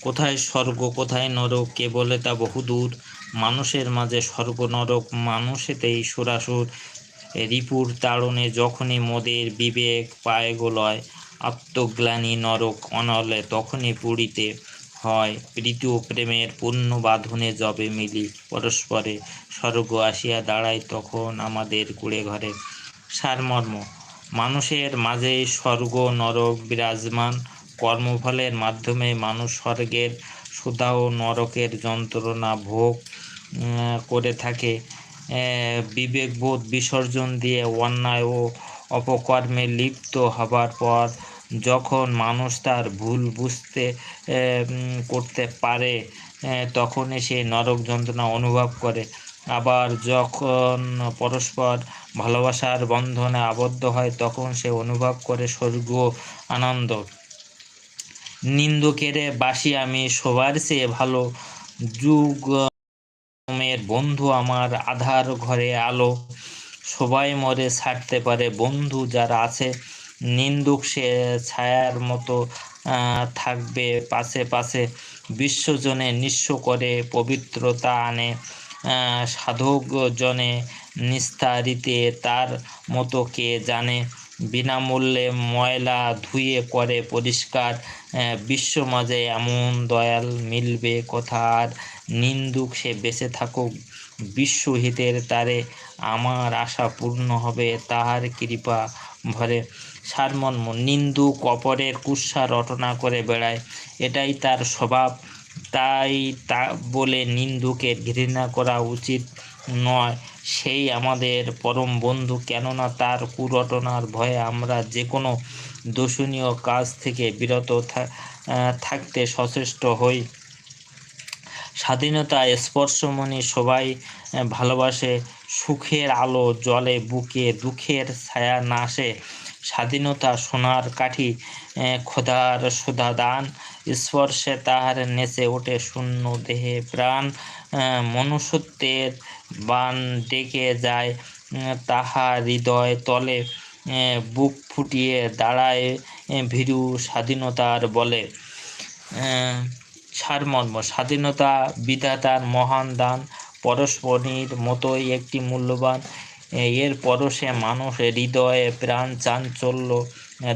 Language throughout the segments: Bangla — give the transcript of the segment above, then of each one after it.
কোথায় স্বর্গ, কোথায় নরক, কে বলে তা বহুদূর। মানুষের মাঝে স্বর্গ, নরক, মানুষেতেই সুরাসুর। রিপুর তাড়নে যখনই মোদের বিবেক পায় গোলয় আত্মগ্লানি নরক অনলে তখনই পুরীতে হয়। প্রীতি ও প্রেমের পূর্ণ বাঁধনে যবে মিলি, পরস্পরে স্বর্গ আসিয়া দাঁড়ায় তখন আমাদের কুড়ে ঘরে। সারমর্ম, মানুষের মাঝে স্বর্গ, নরক বিরাজমান। কর্মফলের মাধ্যমে মানুষ স্বর্গের সুধা ও নরকের যন্ত্রণা ভোগ করে থাকে। বিবেকবোধ বিসর্জন দিয়ে অন্যায় ও অপকর্মে লিপ্ত হবার পর যখন মানুষ তার ভুল বুঝতে করতে পারে তখন সে নরক যন্ত্রণা অনুভব করে। আবার যখন পরস্পর ভালোবাসার বন্ধনে আবদ্ধ হয়, তখন সে অনুভব করে স্বর্গ আনন্দ। নিন্দুকেরে বাসি আমি সবার চেয়ে ভালো। যুগ বন্ধু আমার আধার ঘরে আলো। সবাই মরে ছাড়তে পারে বন্ধু যারা আছে। নিন্দুক সে ছায়ার মতো থাকবে পাশে পাশে। বিশ্বজনে নিঃস্ব করে পবিত্রতা আনে। আহ, সাধক জনে নিস্তারিতে তার মতো কে জানে। বিনামূল্যে ময়লা ধুয়ে করে পরিষ্কার বিশ্ব মাঝে এমন দয়াল মিলবে কথা আর নিন্দুক সে বেঁচে থাকুক। বিশ্বহিতের তারে আমার আশা পূর্ণ হবে, তাহার কৃপা ভরে। সারমর্ম, নিন্দুক অপরের কুৎসা রটনা করে বেড়ায়, এটাই তার স্বভাব। তাই তা বলে নিন্দুকে ঘৃণা করা উচিত নয়। সেই আমাদের পরম বন্ধু কেননা তার কুরটনার ভয়ে আমরা যে কোনো দূষণীয় কাজ থেকে বিরত থাকতে সচেষ্ট হই। স্বাধীনতা, স্পর্শমণি সবাই ভালোবাসে, সুখের আলো জলে বুকে দুঃখের ছায়া নাশে। স্বাধীনতা সোনার কাঠি খোদার সুধা দান স্পর্শে তাহার নেচে ওঠে শূন্য দেহে প্রাণ মনুষ্যত্বের বান ডেকে যায় তাহা হৃদয় তলে বুক ফুটিয়ে দাঁড়ায় ভীরু স্বাধীনতার বলে। সারমর্ম, স্বাধীনতা বিধাতার মহান দান পরস্পরের মতোই একটি মূল্যবান। এর পরশে মানুষ হৃদয়ে প্রাণ চাঞ্চল্য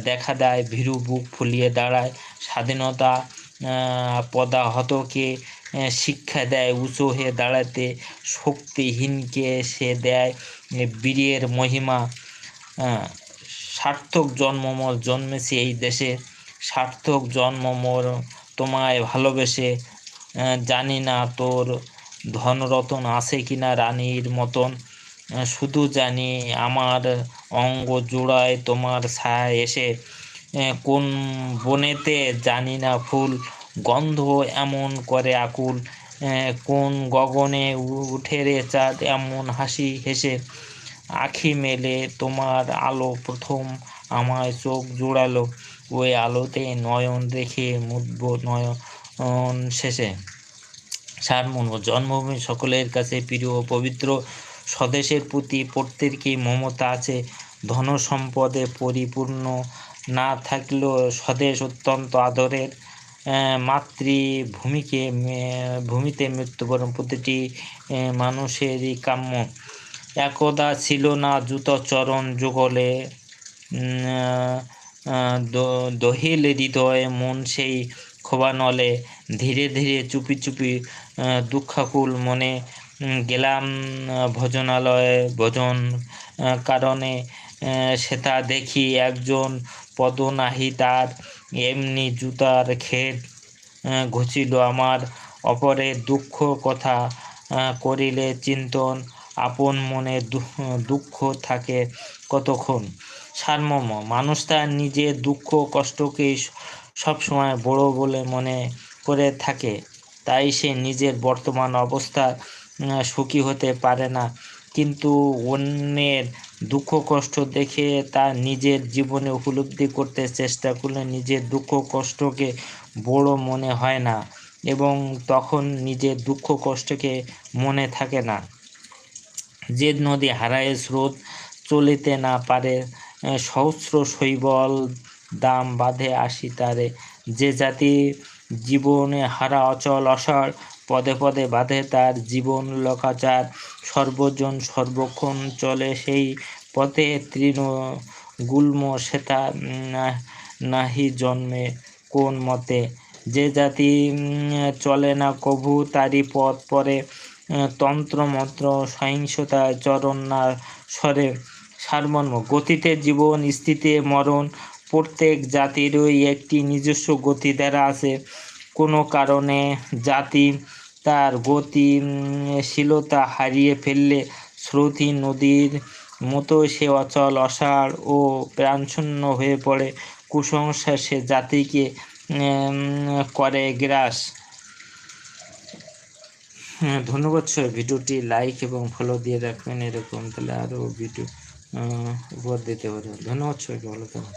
দেখা দেয়, ভীরু বুক ফুলিয়ে দাঁড়ায় স্বাধীনতা পদাহতকে শিক্ষা দেয়, উঁচু হয়ে দাঁড়াতে শক্তিহীনকে সে দেয় বীরের মহিমা। সার্থক জন্ম মোর জন্মেছি এই দেশে। সার্থক জন্ম মোর তোমায় ভালোবেসে। জানি না তোর ধনরতন আছে কিনা রানীর মতন। শুধু জানি আমার অঙ্গ জোড়ায় তোমার ছায়া এসে। কোন বনেতে জানি না ফুল, গন্ধ এমন করে আকুল। কোন গগনে উঠে রে চাঁদ এমন হাসি হেসে। আখি মেলে তোমার আলো প্রথম আমায় চোখ জোড়ালো। ওই আলোতে নয়ন রেখে মুদব নয়ন শেষে। সারমর্ম জন্মভূমি সকলের কাছে প্রিয়, পবিত্র স্বদেশের প্রতি প্রত্যেকেই মমতা আছে। ধন সম্পদে পরিপূর্ণ না থাকলেও স্বদেশ অত্যন্ত আদরের মাতৃভূমিকে ভূমিতে মৃত্যুবরণ প্রতিটি মানুষেরই কাম্য। একদা ছিল না জুত চরণ যুগলে দহিল হৃদয়ে মন সেই খোবানলে। ধীরে ধীরে চুপি চুপি দুঃখাকুল মনে গেলাম ভজনালয়ে ভজন কারণে সেটা দেখি একজন পদনাহি তার এমনি জুতার খেদ ঘুচিল আমার অপরের দুঃখ কথা করিলে চিন্তন আপন মনে দুঃখ থাকে কতক্ষণ? সারমর্ম, মানুষ তার নিজের দুঃখ কষ্টকেই সবসময় বড় বলে মনে করে থাকে, তাই সে নিজের বর্তমান অবস্থা সুখী হতে পারে না। কিন্তু অন্যের দুঃখ কষ্ট দেখে তার নিজের জীবনে উপলব্ধি করতে চেষ্টা করলে নিজের দুঃখ কষ্টকে বড় মনে হয় না এবং তখন নিজের দুঃখ কষ্টকে মনে থাকে না। যে নদী হারায় স্রোত চলিতে না পারে সহস্র শৈবল দাম বাঁধে আসি তারে। যে জাতি জীবনে হারা অচল অসার পদে পদে বাঁধে তার জীবন লোকাচার সর্বজন সর্বক্ষণ চলে সেই পথে তৃণ গুল্ম সেতা নাহি জন্মে। কোন মতে যে জাতি চলে না কভু তারই পথ পরে তন্ত্রমন্ত্র সহিংসতা চরণ না স্বরে সারমর্ম, গতিতে জীবন, স্থিতে মরণ, প্রত্যেক জাতিরই একটি নিজস্ব গতি দ্বারা আছে। কোনো কারণে জাতি তার গতিশীলতা হারিয়ে ফেললে স্রোতী নদীর মতো সে অচল অসাড় ও প্রাণশূন্য হয়ে পড়ে। কুসংস্কার সে জাতিকে করে গ্রাস। হ্যাঁ ধন্যবাদ সবাই। ভিডিওটি লাইক এবং ফলো দিয়ে রাখবেন। এরকম তাহলে আরও ভিডিও উপহার দিতে পারবেন ধন্যবাদ সবাইকে। ভালো থাকুন